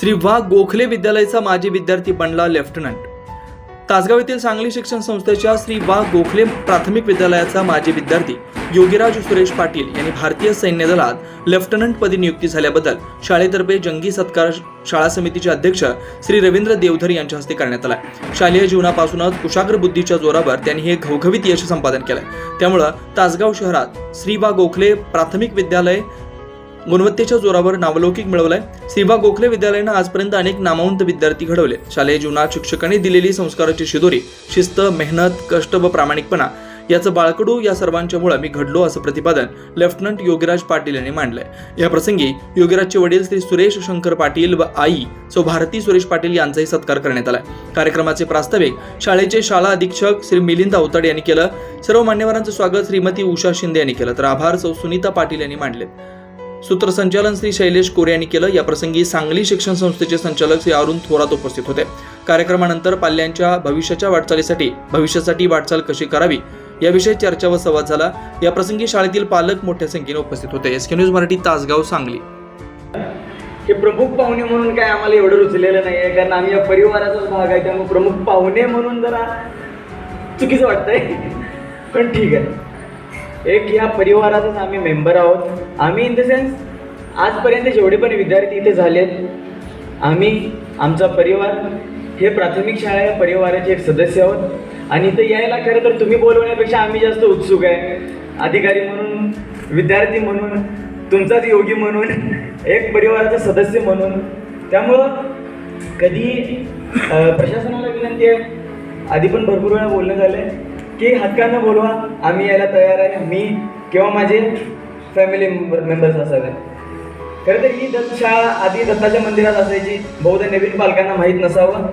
श्री वा गोखले विद्यालयाचा माजी विद्यार्थी बनला लेफ्टनंट. तासगाव येथील सांगली शिक्षण संस्थेच्या श्री वा गोखले प्राथमिक विद्यालयाचा माजी विद्यार्थी योगीराज सुरेश पाटील यांनी भारतीय सैन्य दलात लेफ्टनंट पदी नियुक्ती झाल्याबद्दल शाळेतर्फे जंगी सत्कार शाळा समितीचे अध्यक्ष श्री रवींद्र देवधर यांच्या हस्ते करण्यात आला. शालेय जीवनापासूनच कुशाग्र बुद्धीच्या जोरावर त्यांनी हे घवघवीत यश संपादन केलंय. त्यामुळं तासगाव शहरात श्री वा गोखले प्राथमिक विद्यालय गुणवत्तेच्या जोरावर नावलौकिक मिळवलाय. श्रीबा गोखले विद्यालयानं आजपर्यंत अनेक नामवंत विद्यार्थी घडवले. शालेय जीवनात शिक्षकांनी दिलेली संस्काराची शिदोरी शिस्त मेहनत कष्ट व प्रामाणिकपणा याचं बाळकडू या सर्वांच्यामुळे मी घडलो असं प्रतिपादन लेफ्टनंट योगीराज पाटील यांनी मांडलंय. या प्रसंगी योगीराजचे वडील श्री सुरेश शंकर पाटील व आई सो भारती सुरेश पाटील यांचाही सत्कार करण्यात आलाय. कार्यक्रमाचे प्रास्ताविक शाळेचे शाळा अधीक्षक श्री मिलिंद अवताड यांनी केलं. सर्व मान्यवरांचं स्वागत श्रीमती उषा शिंदे यांनी केलं. तर आभार सौ सुनीता पाटील यांनी मांडले सूत्रसंचालन श्री शैलेश कोरे यांनी केलं. या प्रसंगी सांगली शिक्षण संस्थेचे संचालक श्री अरुण थोरात उपस्थित होते. कार्यक्रमानंतर पाल्यांच्या भविष्याच्या वाटचालीसाठी भविष्यासाठी वाटचाल कशी करावी याविषयी चर्चा व संवाद झाला. या प्रसंगी शाळेतील पालक मोठ्या संख्येने उपस्थित होते. S news Marathi Tasgaon Sangli. हे प्रमुख पाहुणे म्हणून काय आम्हाला एवढं रुचलेलं नाही आहे कारण आम्ही या परिवाराचाच भाग आहे. त्यामुळे प्रमुख पाहुणे म्हणून जरा चुकीचं वाटतंय. पण ठीक आहे. एक ह्या परिवाराचाच आम्ही मेंबर आहोत. आम्ही इन द सेन्स आजपर्यंत जेवढे पण विद्यार्थी इथे झालेत आम्ही आमचा परिवार हे प्राथमिक शाळा या परिवाराचे एक सदस्य आहोत. आणि इथं यायला खरं तर तुम्ही बोलवण्यापेक्षा आम्ही जास्त उत्सुक आहे. अधिकारी म्हणून विद्यार्थी म्हणून तुमचाच योगी म्हणून एक परिवाराचा सदस्य म्हणून. त्यामुळं कधी प्रशासनाला विनंती आहे आधी पण भरपूर वेळा बोलणं झालं आहे की हक्कानं बोलवा आम्ही यायला तयार आहे. मी किंवा माझे फॅमिली मेंबर्स असावे. खरं तर ही दत्त शाळा आधी दत्ताच्या मंदिरात असायची. बहुधा नवीन पालकांना माहीत नसावं.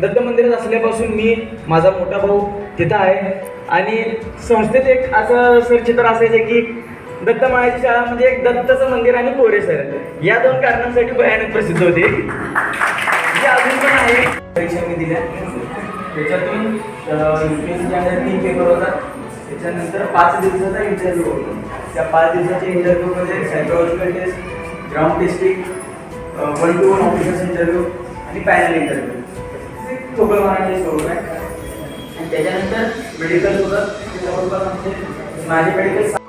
दत्त मंदिरात असल्यापासून मी माझा मोठा भाऊ तिथं आहे. आणि संस्थेत एक असं सर चित्र असायचं की दत्त माळ्याची शाळा म्हणजे एक दत्ताचं मंदिर आणि कोरे सर. या दोन कारणांसाठी भयानक प्रसिद्ध होते. जे अजून पण आहे. परीक्षा मी दिल्या. त्याच्यातून युपीएससी तीन पेपर होतात. त्याच्यानंतर पाच दिवसाचा इंटरव्ह्यू होतो. त्या पाच दिवसाच्या इंटरव्ह्यूमध्ये psychological test ground testing one two one officers interview आणि पॅनल इंटरव्ह्यू ठोकळ मारण्याचे स्वरूप आहे आणि त्याच्यानंतर मेडिकल होतं ते जवळपास आमचे माझे मेडिकल